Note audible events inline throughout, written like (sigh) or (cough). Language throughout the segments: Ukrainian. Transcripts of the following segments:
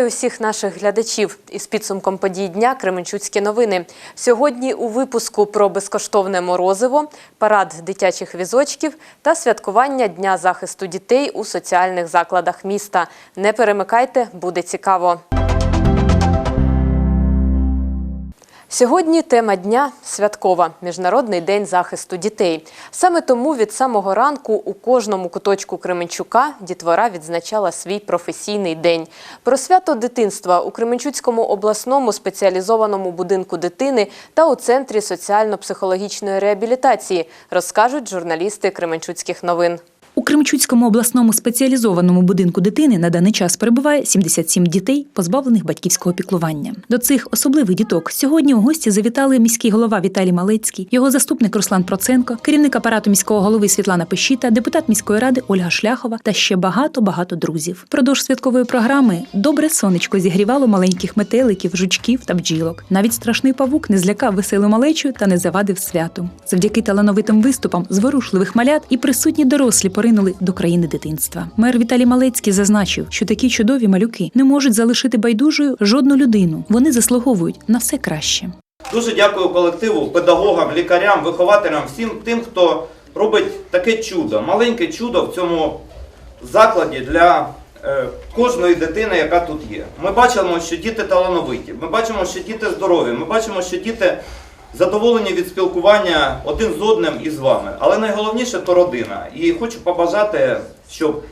Вітаю усіх наших глядачів із підсумком подій дня Кременчуцькі новини. Сьогодні у випуску про безкоштовне морозиво, парад дитячих візочків та святкування Дня захисту дітей у соціальних закладах міста. Не перемикайте, буде цікаво. Сьогодні тема дня святкова Міжнародний день захисту дітей. Саме тому від самого ранку у кожному куточку Кременчука дітвора відзначала свій професійний день. Про свято дитинства у Кременчуцькому обласному спеціалізованому будинку дитини та у центрі соціально-психологічної реабілітації розкажуть журналісти Кременчуцьких новин. У Кремчуцькому обласному спеціалізованому будинку дитини на даний час перебуває 77 дітей, позбавлених батьківського піклування. До цих особливих діток сьогодні у гості завітали міський голова Віталій Малецький, його заступник Руслан Проценко, керівник апарату міського голови Світлана Пещіта, депутат міської ради Ольга Шляхова та ще багато багато друзів. Продовж святкової програми добре сонечко зігрівало маленьких метеликів, жучків та бджілок. Навіть страшний павук не злякав веселу малечу та не завадив святу. Завдяки талановитим виступам зворушливих малят і присутні дорослі поринули до країни дитинства. Мер Віталій Малецький зазначив, що такі чудові малюки не можуть залишити байдужою жодну людину. Вони заслуговують на все краще. Дуже дякую колективу, педагогам, лікарям, вихователям, всім тим, хто робить таке чудо, маленьке чудо в цьому закладі для е, кожної дитини, яка тут є. Ми бачимо, що діти талановиті, ми бачимо, що діти здорові, ми бачимо, що діти задоволені від спілкування один з одним і з вами. Але найголовніше то родина. І хочу побажати, щоб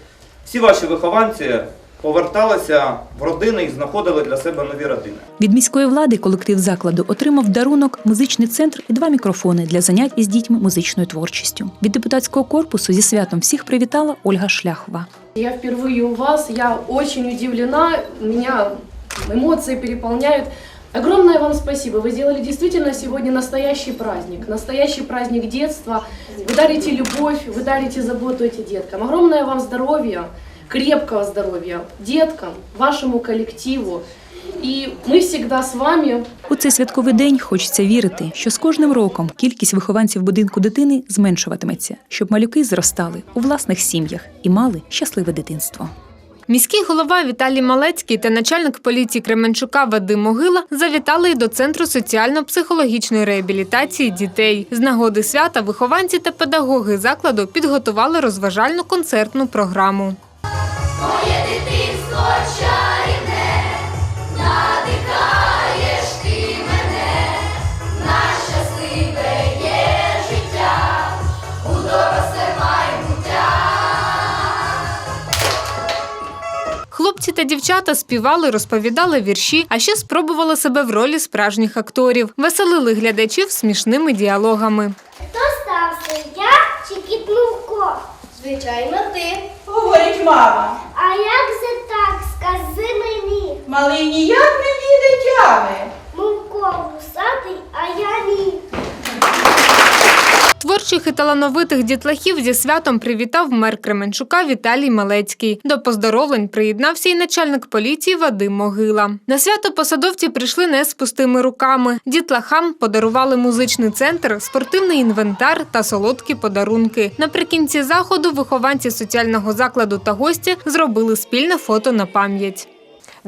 всі ваші вихованці поверталися в родини і знаходили для себе нові родини. Від міської влади колектив закладу отримав дарунок, музичний центр і два мікрофони для занять із дітьми музичною творчістю. Від депутатського корпусу зі святом всіх привітала Ольга Шляхова. Я впервые у вас, я очень удивлена, меня эмоции переполняют. Огромное вам спасибо. Вы сделали действительно сегодня настоящий праздник, настоящий праздник детства. Вы дарите любовь, вы дарите заботу этим деткам. Огромное вам здоровья, крепкого здоровья деткам, вашему коллективу. И мы всегда с вами. У цей святковий день хочеться вірити, що з кожним роком кількість вихованців будинку дитини зменшуватиметься, щоб малюки зростали у власних сім'ях і мали щасливе дитинство. Міський голова Віталій Малецький та начальник поліції Кременчука Вадим Могила завітали й до центру соціально-психологічної реабілітації дітей. З нагоди свята вихованці та педагоги закладу підготували розважальну концертну програму. Моє дитинство та дівчата співали, розповідали вірші, а ще спробували себе в ролі справжніх акторів, веселили глядачів смішними діалогами. Хто стався, я чи кіт Милко? Звичайно, ти. Говорить мама, А як це так, скажи мені? малий ніяк не діде Творчих і талановитих дітлахів зі святом привітав мер Кременчука Віталій Малецький. До поздоровлень приєднався й начальник поліції Вадим Могила. На свято посадовці прийшли не з пустими руками. Дітлахам подарували музичний центр, спортивний інвентар та солодкі подарунки. Наприкінці заходу вихованці соціального закладу та гості зробили спільне фото на пам'ять.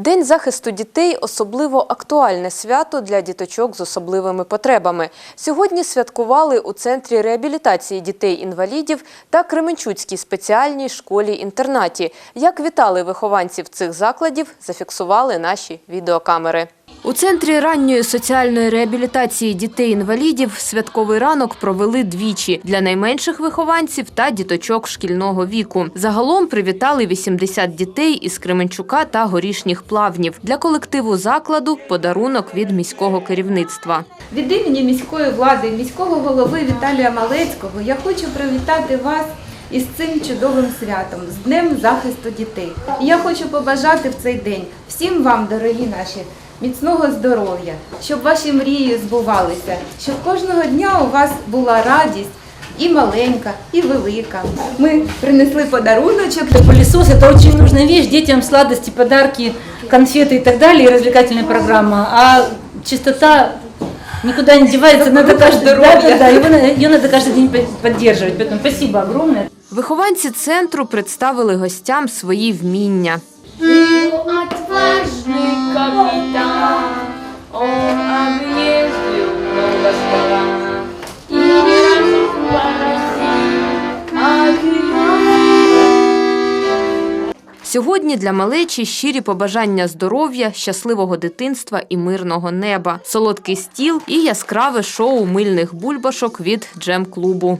День захисту дітей особливо актуальне свято для діточок з особливими потребами. Сьогодні святкували у центрі реабілітації дітей-інвалідів та Кременчуцькій спеціальній школі-інтернаті. Як вітали вихованців цих закладів, зафіксували наші відеокамери. У центрі ранньої соціальної реабілітації дітей-інвалідів святковий ранок провели двічі для найменших вихованців та діточок шкільного віку. Загалом привітали 80 дітей із Кременчука та горішніх плавнів. Для колективу закладу подарунок від міського керівництва. Від імені міської влади, міського голови Віталія Малецького я хочу привітати вас із цим чудовим святом, з Днем захисту дітей. Я хочу побажати в цей день всім вам, дорогі наші, міцного здоров'я, щоб ваші мрії збувалися, щоб кожного дня у вас була радість. І маленька, і велика. Ми принесли подаруночок. Пылесос – это очень нужная вещь детям, сладости, подарки, конфеты и так далее, и развлекательная программа. А чистота никуда не девается, надо каждый, да, да, да, его, на- ее надо каждый день по- поддерживать. Поэтому спасибо огромное. Вихованці центру представили гостям свої вміння. От отважный капитан. Он объездил много стран и не. Сьогодні для малечі щирі побажання здоров'я, щасливого дитинства і мирного неба, солодкий стіл і яскраве шоу мильних бульбашок від джем-клубу.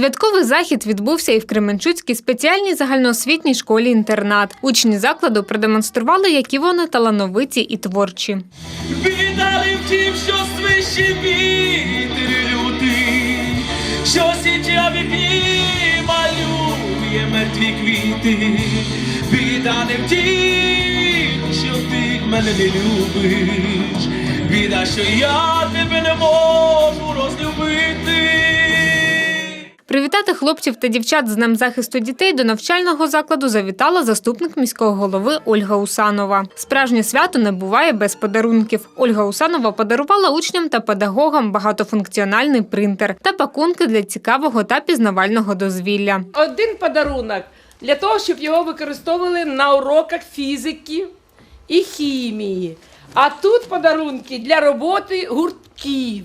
Святковий захід відбувся і в Кременчуцькій спеціальній загальноосвітній школі-інтернат. Учні закладу продемонстрували, які вони талановиті і творчі. Віддали втім, що свище вітер лютий, що січа вікні малює мертві квіти. Біда не втім, що ти мене не любиш. Біда, що я тебе не можу розлюбити. Привітати хлопців та дівчат з Днем захисту дітей до навчального закладу завітала заступник міського голови Ольга Усанова. Справжнє свято не буває без подарунків. Ольга Усанова подарувала учням та педагогам багатофункціональний принтер та пакунки для цікавого та пізнавального дозвілля. Один подарунок для того, щоб його використовували на уроках фізики і хімії. А тут подарунки для роботи гуртків.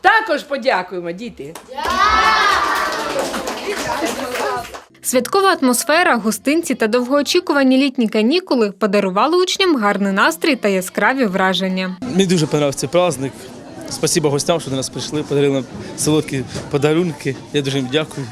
Також подякуємо, діти. Святкова атмосфера, гостинці та довгоочікувані літні канікули подарували учням гарний настрій та яскраві враження. Мені дуже подобався цей праздник. Спасибо гостям, що до нас прийшли, подарили нам солодкі подарунки. Я дуже їм дякую.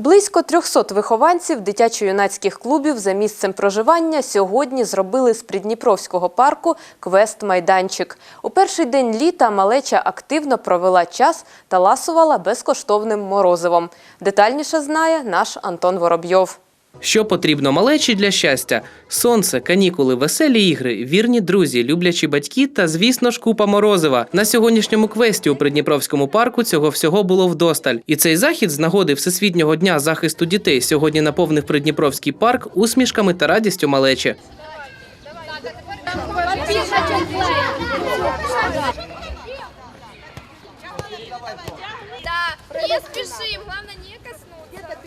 Близько 300 вихованців дитячо-юнацьких клубів за місцем проживання сьогодні зробили з Придніпровського парку квест-майданчик. У перший день літа малеча активно провела час та ласувала безкоштовним морозивом. Детальніше знає наш Антон Воробйов. Що потрібно малечі для щастя? Сонце, канікули, веселі ігри, вірні друзі, люблячі батьки та, звісно ж, купа морозива. На сьогоднішньому квесті у Придніпровському парку цього всього було вдосталь. І цей захід з нагоди Всесвітнього дня захисту дітей сьогодні наповнив Придніпровський парк усмішками та радістю малечі. Да, не спешим, главное не коснуться.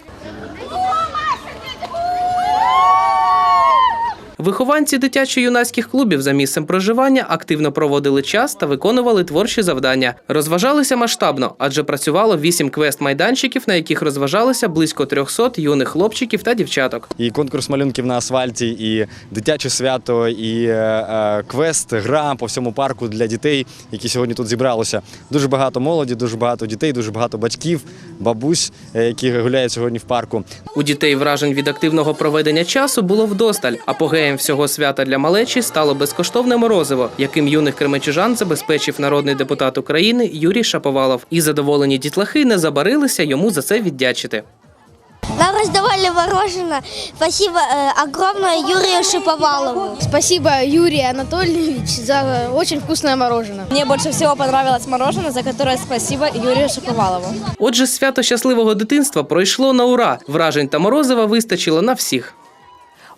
Вихованці дитячо-юнацьких клубів за місцем проживання активно проводили час та виконували творчі завдання. Розважалися масштабно, адже працювало вісім квест-майданчиків, на яких розважалися близько 300 юних хлопчиків та дівчаток. І конкурс малюнків на асфальті, і дитяче свято, і е, е, квест, гра по всьому парку для дітей, які сьогодні тут зібралося. Дуже багато молоді, дуже багато дітей, дуже багато батьків, бабусь, е, які гуляють сьогодні в парку. У дітей вражень від активного проведення часу було вдосталь. Апогеєм всього свята для малечі стало безкоштовне морозиво, яким юних кременчужан забезпечив народний депутат України Юрій Шаповалов. І задоволені дітлахи не забарилися йому за це віддячити. Нам раздавали мороженое. Спасибо э, огромное Юрию Шиповалову. Спасибо, Юрий Анатольевич, за очень вкусное мороженое. Мне больше всего понравилось мороженое, за которое спасибо Юрию Шиповалову. Отже, свято щасливого дитинства пройшло на ура. Вражень та морозива вистачило на всіх.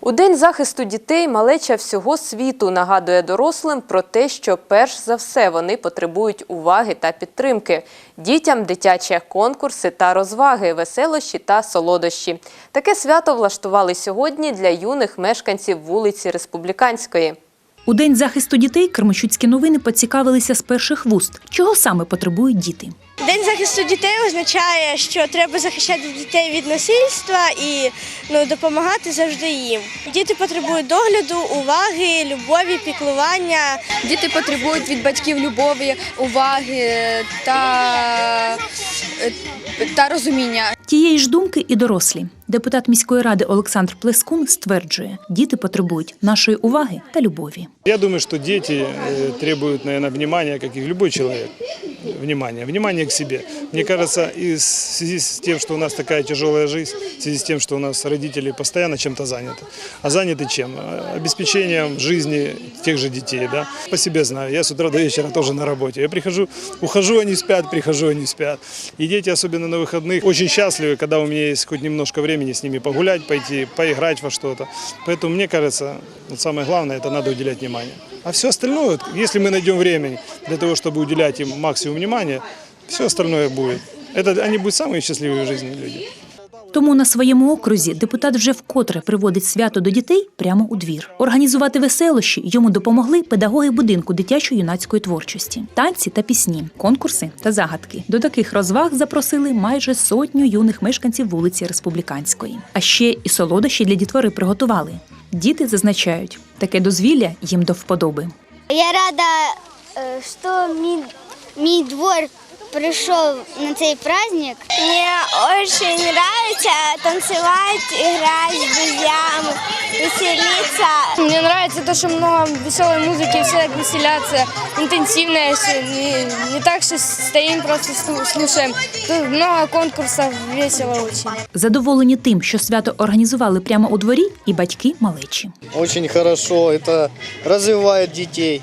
У День захисту дітей малеча всього світу нагадує дорослим про те, що перш за все вони потребують уваги та підтримки. Дітям дитячі конкурси та розваги, веселощі та солодощі. Таке свято влаштували сьогодні для юних мешканців вулиці Республіканської. У день захисту дітей Кермачуцькі новини поцікавилися з перших вуст, чого саме потребують діти. День захисту дітей означає, що треба захищати дітей від насильства і ну, допомагати завжди їм. Діти потребують догляду, уваги, любові, піклування. Діти потребують від батьків любові, уваги та, та розуміння. Тієї ж думки і дорослі. Депутат міської ради Олександр Плескун стверджує, діти потребують нашої уваги та любові. Я думаю, что дети э, требуют, наверное, внимания, как и любой человек. Внимания, внимания к себе. Мне кажется, и в связи с тем, что у нас такая тяжелая жизнь, в связи с тем, что у нас родители постоянно чем-то заняты. А заняты чем? Э, Обеспечением жизни тех же детей. Да? По себе знаю, я с утра до вечера тоже на работе. Я прихожу, ухожу, они спят, прихожу, они спят. И дети, особенно на выходных, очень счастливы, когда у меня есть хоть немножко времени с ними погулять, пойти, поиграть во что-то. Поэтому, мне кажется, вот самое главное, это надо уделять внимание. А все остальное, вот, если мы найдем времени для того, чтобы уделять им максимум внимания, все остальное будет. Это они будут самые счастливые в жизни люди. Тому на своєму окрузі депутат вже вкотре приводить свято до дітей прямо у двір. Організувати веселощі йому допомогли педагоги будинку дитячо-юнацької творчості, танці та пісні, конкурси та загадки. До таких розваг запросили майже сотню юних мешканців вулиці Республіканської. А ще і солодощі для дітвори приготували. Діти зазначають, таке дозвілля їм до вподоби. Я рада, е, що мій, мій двор прийшов на цей праздник. Мне очень нравится танцевать, играть с друзьями, веселиться. Мне нравится то, что много веселой музыки, все так веселятся, интенсивно, не, не так, что стоим просто слушаем. Тут много конкурсов, весело очень. Задоволені тим, що свято організували прямо у дворі, і батьки малечі. Очень хорошо, это развивает детей.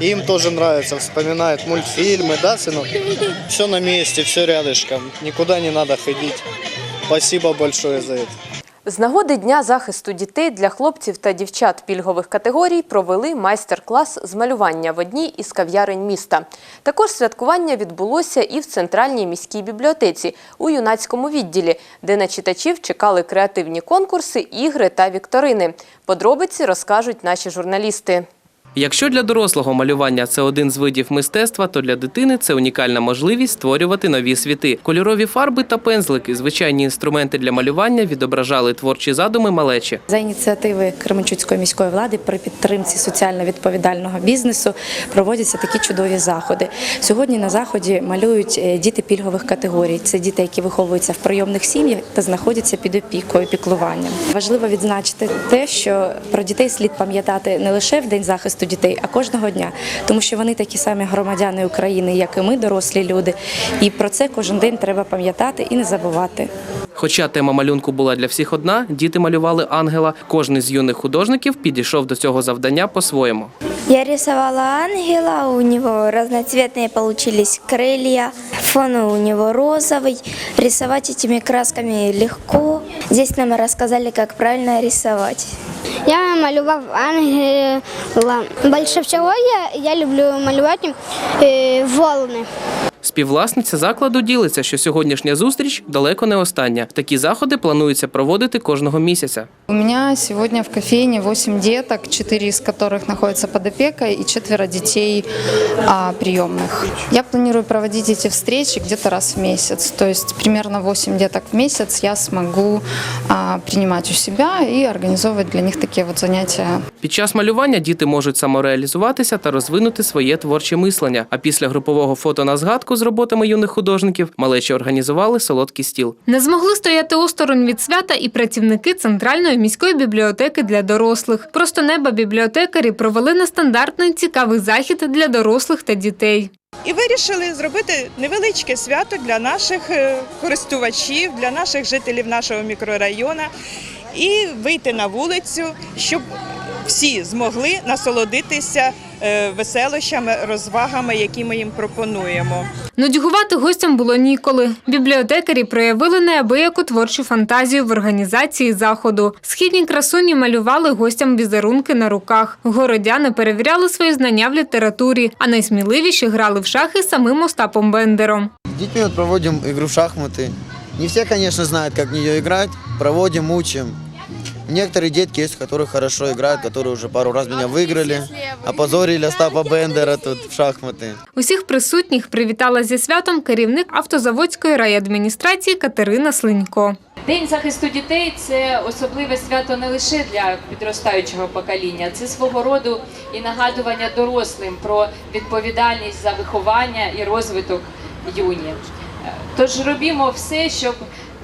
Им тоже нравится, вспоминают мультфильмы, да, сынок? Все на месте, все рядышком, никуда не надо ходить. Спасибо большое за это. З нагоди Дня захисту дітей для хлопців та дівчат пільгових категорій провели майстер-клас з малювання в одній із кав'ярень міста. Також святкування відбулося і в центральній міській бібліотеці у юнацькому відділі, де на читачів чекали креативні конкурси, ігри та вікторини. Подробиці розкажуть наші журналісти. Якщо для дорослого малювання це один з видів мистецтва, то для дитини це унікальна можливість створювати нові світи. Кольорові фарби та пензлики, звичайні інструменти для малювання відображали творчі задуми малечі. За ініціативи Кременчуцької міської влади при підтримці соціально відповідального бізнесу проводяться такі чудові заходи. Сьогодні на заході малюють е, діти пільгових категорій. Це діти, які виховуються в прийомних сім'ях та знаходяться під опікою, піклуванням. Важливо відзначити те, що про дітей слід пам'ятати не лише в день захисту дітей, а кожного дня, тому що вони такі самі громадяни України, як і ми, дорослі люди. І про це кожен день треба пам'ятати і не забувати. Хоча тема малюнку була для всіх одна, діти малювали ангела. Кожен з юних художників підійшов до цього завдання по-своєму. Я рисовала ангела, у него разноцветные получились крылья, фон у него розовый. Рисовать этими красками легко. Здесь нам рассказали, как правильно рисовать. Я малював ангела. Більше всього я, я люблю малювати е, волни. Співвласниця закладу ділиться, що сьогоднішня зустріч далеко не остання. Такі заходи планується проводити кожного місяця. У меня сегодня в кофейне 8 деток, 4 из которых находятся под опекой и четверо детей а, приемных. Я планирую проводить эти встречи где-то раз в месяц. То есть примерно 8 деток в месяц я смогу а, принимать у себя и организовывать для них такие вот занятия. Під час малювання діти можуть самореалізуватися та розвинути своє творче мислення. А після групового фото на згадку з роботами юних художників малечі організували солодкий стіл. Не змогли стояти осторонь від свята і працівники центральної міської бібліотеки для дорослих. Просто неба бібліотекарі провели нестандартний цікавий захід для дорослих та дітей. І вирішили зробити невеличке свято для наших е, користувачів, для наших жителів нашого мікрорайону і вийти на вулицю, щоб всі змогли насолодитися веселощами, розвагами, які ми їм пропонуємо. Нудьгувати гостям було ніколи. Бібліотекарі проявили неабияку творчу фантазію в організації заходу. Східні красуні малювали гостям візерунки на руках. Городяни перевіряли свої знання в літературі, а найсміливіші грали в шахи самим Остапом Бендером. С детьми вот проводим игру в шахматы. Не все, конечно, знают, как в нее играть. Проводим, учим. Некоторые детки есть, которые хорошо играют, которые уже пару раз меня выиграли, опозорили Остапа Бендера тут в шахматы. Усіх присутніх привітала зі святом керівник автозаводської райадміністрації Катерина Слинько. День захисту дітей це особливе свято не лише для підростаючого покоління, це свого роду і нагадування дорослим про відповідальність за виховання і розвиток юні. Тож робімо все, щоб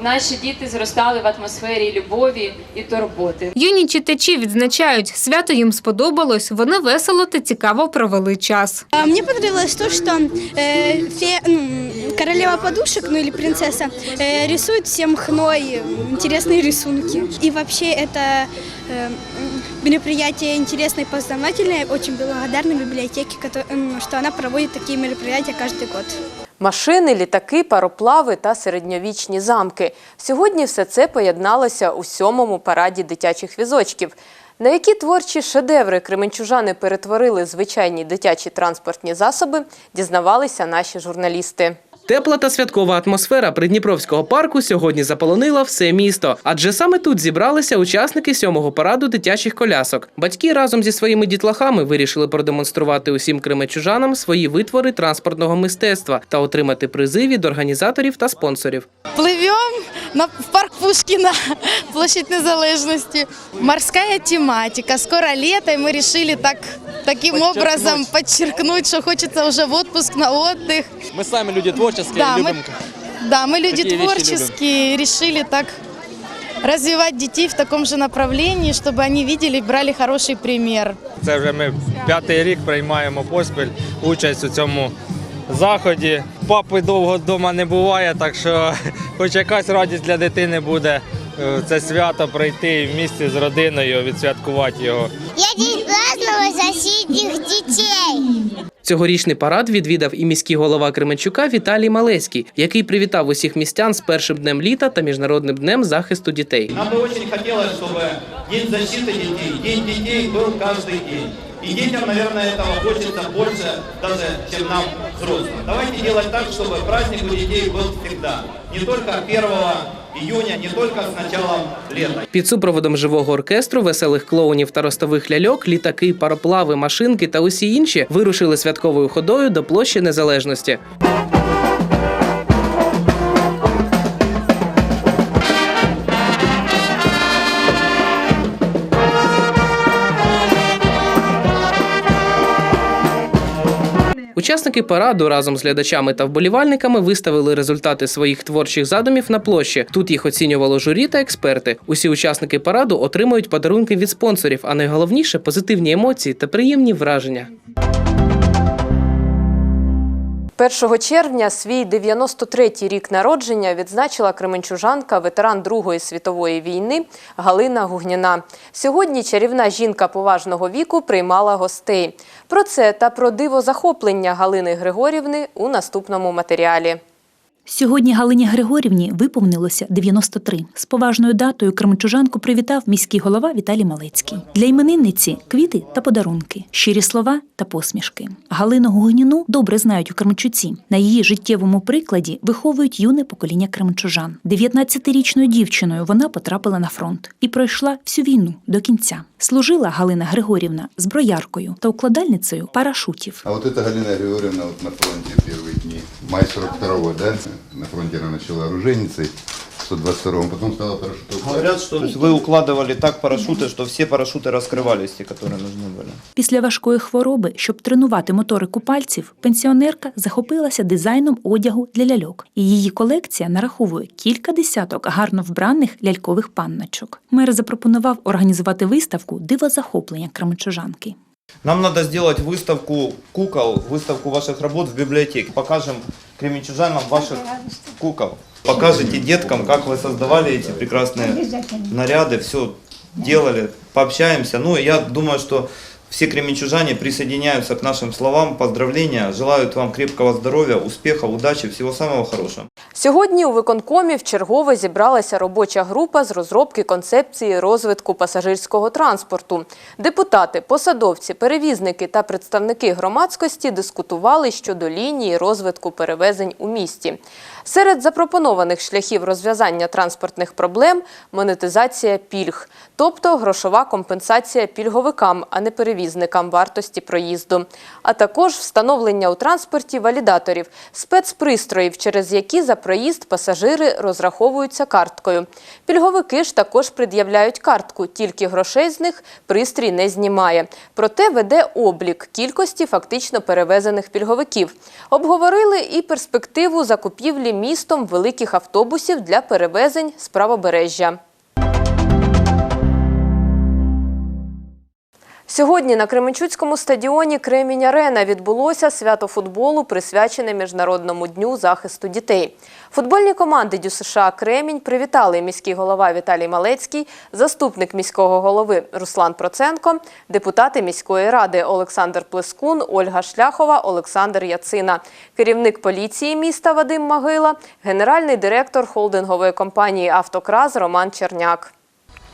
наші діти зростали в атмосфері любові і турботи. Юні читачі відзначають, свято їм сподобалось, вони весело та цікаво провели час. А Мне понравилось то, что э, фе- ну, королева подушек, ну или принцесса, э, рисует всем хной интересные рисунки. И вообще это э, мероприятие интересное и познавательное. Очень благодарна библиотеке, кото- м, что она проводит такие мероприятия каждый год. Машини, літаки, пароплави та середньовічні замки. Сьогодні все це поєдналося у сьомому параді дитячих візочків. На які творчі шедеври кременчужани перетворили звичайні дитячі транспортні засоби, дізнавалися наші журналісти. Тепла та святкова атмосфера Придніпровського парку сьогодні заполонила все місто, адже саме тут зібралися учасники сьомого параду дитячих колясок. Батьки разом зі своїми дітлахами вирішили продемонструвати усім кремечужанам свої витвори транспортного мистецтва та отримати призи від організаторів та спонсорів. Плывем на, в парк Пушкина, (laughs) площадь Незалежности. Морская тематика. Скоро лето, и мы решили так, таким образом подчеркнуть, что хочется уже в отпуск, на отдых. Мы сами люди творческие, Да, мы- любим. Да, мы люди Такие вещи творческие, решили так развивать детей в таком же направлении, чтобы они видели и брали хороший пример. Це вже ми п'ятий рік приймаємо поспіль участь у цьому заході. Папи довго вдома не буває, так що (laughs) хоч якась радість для дитини буде е, це свято прийти і в місті з родиною відсвяткувати його. Я день праздновала соседних детей. Цьогорічний парад відвідав і міський голова Кременчука Віталій Малецький, який привітав усіх містян з першим днем літа та міжнародним днем захисту дітей. Нам бы очень хотелось, чтобы День защиты детей, День детей был каждый день. И детям, наверное, этого хочется больше даже, чем нам, взрослым. Давайте делать так, чтобы праздник у детей был всегда. Не только 1 июня, не только с началом лета. Під супроводом живого оркестру, веселих клоунів та ростових ляльок, літаки, пароплави, машинки та усі інші вирушили святковою ходою до площі Незалежності. Учасники параду разом з глядачами та вболівальниками виставили результати своїх творчих задумів на площі. Тут їх оцінювало журі та експерти. Усі учасники параду отримують подарунки від спонсорів, а найголовніше позитивні емоції та приємні враження. 1 червня свій 93-й рік народження відзначила кременчужанка, ветеран Другої світової війни Галина Гугніна. Сьогодні чарівна жінка поважного віку приймала гостей. Про це та про диво захоплення Галини Григорівни у наступному матеріалі. Сьогодні Галині Григорівні виповнилося 93. З поважною датою кременчужанку привітав міський голова Віталій Малецький. Для іменинниці квіти та подарунки, щирі слова та посмішки. Галину Гугніну добре знають у Кременчуці. На її життєвому прикладі виховують юне покоління кременчужан. 19-річною дівчиною вона потрапила на фронт і пройшла всю війну до кінця. Служила Галина Григорівна зброяркою та укладальницею парашутів. А вот это Галина Григорьевна вот на фронте первые дни Май 42-го, да? На фронте она начала оружейницей в 122-м, потом стала парашютом. Говорят, что вы укладывали так парашюты, что все парашюты раскрывались, те, которые нужны были. Після важкої хвороби, щоб тренувати моторику пальців, пенсіонерка захопилася дизайном одягу для ляльок, і її колекція нараховує кілька десяток гарно вбраних лялькових панночок. Мер запропонував організувати виставку Диво захоплення кременчужанки. Нам надо сделать выставку кукол, выставку ваших работ в библиотеке. Покажем кременчужанам ваших кукол. Покажете деткам, как вы создавали эти прекрасные наряды, все делали, пообщаемся. Ну, я думаю, что все кременчужане присоединяются к нашим словам, поздравления, желают вам крепкого здоровья, успехов, удачи, всего самого хорошего. Сьогодні у виконкомі вчергове зібралася робоча група з розробки концепції розвитку пасажирського транспорту. Депутати, посадовці, перевізники та представники громадськості дискутували щодо лінії розвитку перевезень у місті. Серед запропонованих шляхів розв'язання транспортних проблем монетизація пільг, тобто грошова компенсація пільговикам, а не перевізникам вартості проїзду, а також встановлення у транспорті валідаторів, спецпристроїв, через які за проїзд пасажири розраховуються карткою. Пільговики ж також пред'являють картку, тільки грошей з них пристрій не знімає. Проте веде облік кількості фактично перевезених пільговиків. Обговорили і перспективу закупівлі містом великих автобусів для перевезень з правобережжя. Сьогодні на Кременчуцькому стадіоні Кремінь Арена відбулося свято футболу, присвячене Міжнародному дню захисту дітей. Футбольні команди Дю США Кремінь привітали міський голова Віталій Малецький, заступник міського голови Руслан Проценко, депутати міської ради Олександр Плескун, Ольга Шляхова, Олександр Яцина, керівник поліції міста Вадим Могила, генеральний директор холдингової компанії Автокраз Роман Черняк.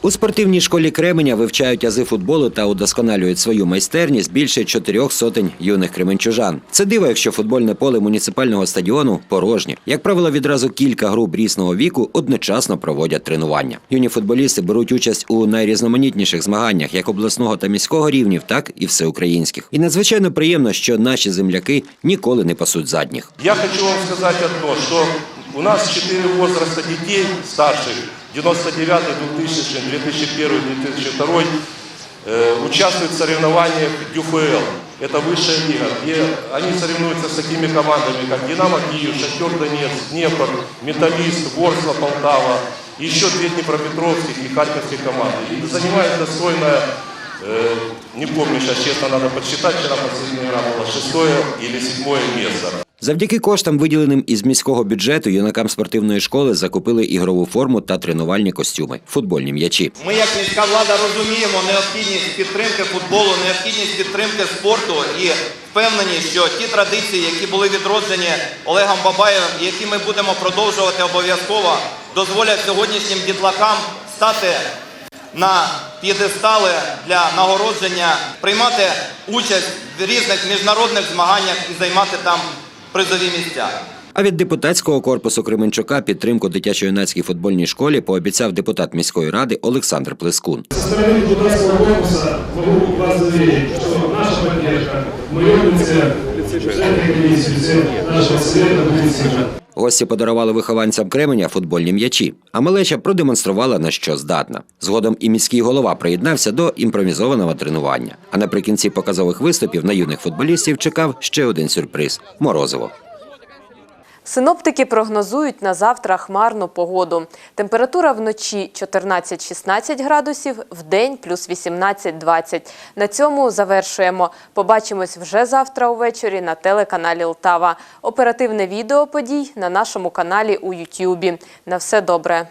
У спортивній школі Кременя вивчають ази футболу та удосконалюють свою майстерність більше чотирьох сотень юних кременчужан. Це диво, якщо футбольне поле муніципального стадіону порожнє. Як правило, відразу кілька груп різного віку одночасно проводять тренування. Юні футболісти беруть участь у найрізноманітніших змаганнях, як обласного та міського рівнів, так і всеукраїнських. І надзвичайно приємно, що наші земляки ніколи не пасуть задніх. Я хочу вам сказать одно, что у нас четыре возраста детей старших, 99, 2000, 2001, 2002, э, участвуют в соревнованиях ДЮФЛ. Это высшая лига, где они соревнуются с такими командами, как «Динамо Киев», «Шахтер Донецк», «Днепр», «Металлист», «Ворсла», «Полтава», еще две днепропетровских и харьковских команды. И занимает достойное, э, не помню сейчас, честно, надо подсчитать, вчера последняя игра была, шестое или седьмое место. Завдяки коштам, виділеним із міського бюджету, юнакам спортивної школи закупили ігрову форму та тренувальні костюми, футбольні м'ячі. Ми, як міська влада, розуміємо необхідність підтримки футболу, необхідність підтримки спорту і впевнені, що ті традиції, які були відроджені Олегом Бабаєвим, які ми будемо продовжувати обов'язково, дозволять сьогоднішнім дітлахам стати на п'єдестали для нагородження, приймати участь в різних міжнародних змаганнях і займати там призові місця. А від депутатського корпусу Кременчука підтримку дитячо-юнацькій футбольній школі пообіцяв депутат міської ради Олександр Плескун. Зі сторони депутатського корпуса могу вас заверить, что нашего совета будет сильна. Гості подарували вихованцям Кременя футбольні м'ячі, а малеча продемонструвала на що здатна. Згодом і міський голова приєднався до імпровізованого тренування. А наприкінці показових виступів на юних футболістів чекав ще один сюрприз морозиво. Синоптики прогнозують на завтра хмарну погоду. Температура вночі 14-16 градусів, вдень плюс 18-20. На цьому завершуємо. Побачимось вже завтра увечері на телеканалі Лтава. Оперативне відео подій на нашому каналі у Ютюбі. На все добре.